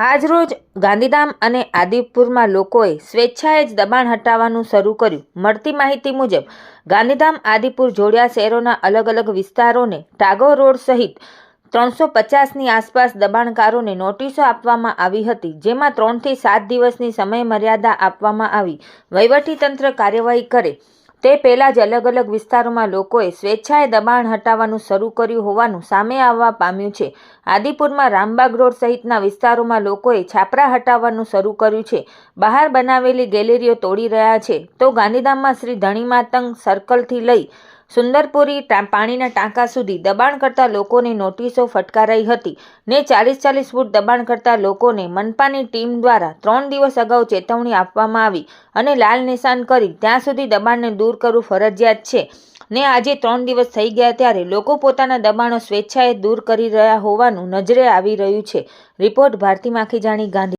આજરોજ ગાંધીધામ અને આદિપુરમાં લોકોએ સ્વેચ્છાએ જ દબાણ હટાવવાનું શરૂ કર્યું. મળતી માહિતી મુજબ, ગાંધીધામ, આદિપુર જોડિયા શહેરોના અલગ અલગ વિસ્તારોને ટાગોર રોડ સહિત ત્રણસો પચાસની આસપાસ દબાણકારોને નોટિસો આપવામાં આવી હતી, જેમાં ત્રણથી સાત દિવસની સમયમર્યાદા આપવામાં આવી. વહીવટીતંત્ર કાર્યવાહી કરે તે પહેલાં જ અલગ અલગ વિસ્તારોમાં લોકોએ સ્વેચ્છાએ દબાણ હટાવવાનું શરૂ કર્યું હોવાનું સામે આવવા પામ્યું છે. આદિપુરમાં રામબાગ રોડ સહિતના વિસ્તારોમાં લોકોએ છાપરા હટાવવાનું શરૂ કર્યું છે. બહાર બનાવેલી ગેલેરીઓ તોડી રહ્યા છે. તો ગાંધીધામમાં શ્રી ધણીમાતંગ સર્કલથી લઈ સુંદરપુરી પાણીના ટાંકા સુધી દબાણ કરતા લોકોને નોટિસો ફટકારાઈ હતી ને ચાલીસ ચાલીસ ફૂટ દબાણ કરતા લોકોને મનપાની ટીમ દ્વારા ત્રણ દિવસ અગાઉ ચેતવણી આપવામાં આવી અને લાલ નિશાન કરી ત્યાં સુધી દબાણને દૂર કરવું ફરજિયાત છે. ને આજે ત્રણ દિવસ થઈ ગયા ત્યારે લોકો પોતાના દબાણો સ્વેચ્છાએ દૂર કરી રહ્યા હોવાનું નજરે આવી રહ્યું છે. રિપોર્ટ ભારતી માખીજાણી ગાંધી